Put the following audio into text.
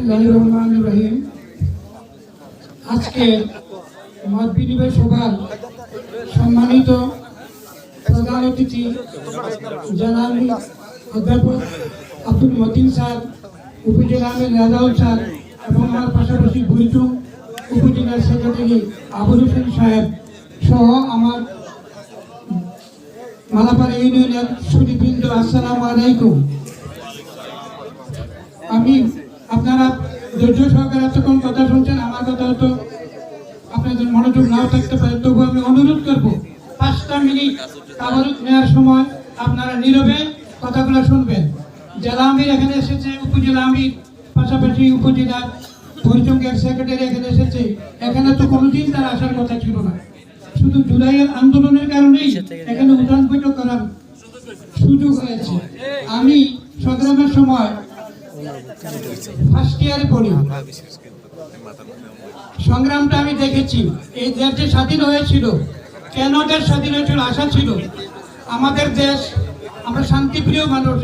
বিসমিল্লাহির রহমানির রহিম। আজকে মত বিনিময় সভার সম্মানিত প্রধান অতিথি আব্দুল মতিন স্যার, উপজেলা আমির রাজাউল স্যার এবং আমার পাশাপাশি বুলটুং উপজেলার সেক্রেটারি আবুল সাহেব সহ আমার মালাপাড়া ইউনিয়নের সুদীবৃন্দ আসসালামু আলাইকুম। আমি আপনারা ধৈর্য সহকারে এতক্ষণ কথা শুনছেন, আমার কথা হয়তো আপনাদের মনোযোগ নাও থাকতে পারে তবু আমি অনুরোধ করব, পাঁচটা মিনিট তাবারুক নেওয়ার সময় আপনারা নীরবে কথাগুলো শুনবেন। জেলা আমির এখানে এসেছে, উপজেলা আমির, পাশাপাশি উপজেলার পরিচঙ্গের সেক্রেটারি এখানে এসেছে। এখানে তো কোনোদিন তার আসার কথা ছিল না। শুধু জুলাইয়ের আন্দোলনের কারণেই এখানে উঠান বৈঠক করার সুযোগ হয়েছে। আমি সংগ্রামের সময় ফার্স্ট ইয়ারে পড়ি। সংগ্রামটা আমি দেখেছি। এই দেশ স্বাধীন হয়েছিল। কেন দেশ স্বাধীন হয়েছিল আশা ছিল। আমাদের দেশ, আমরা শান্তিপ্রিয় মানুষ।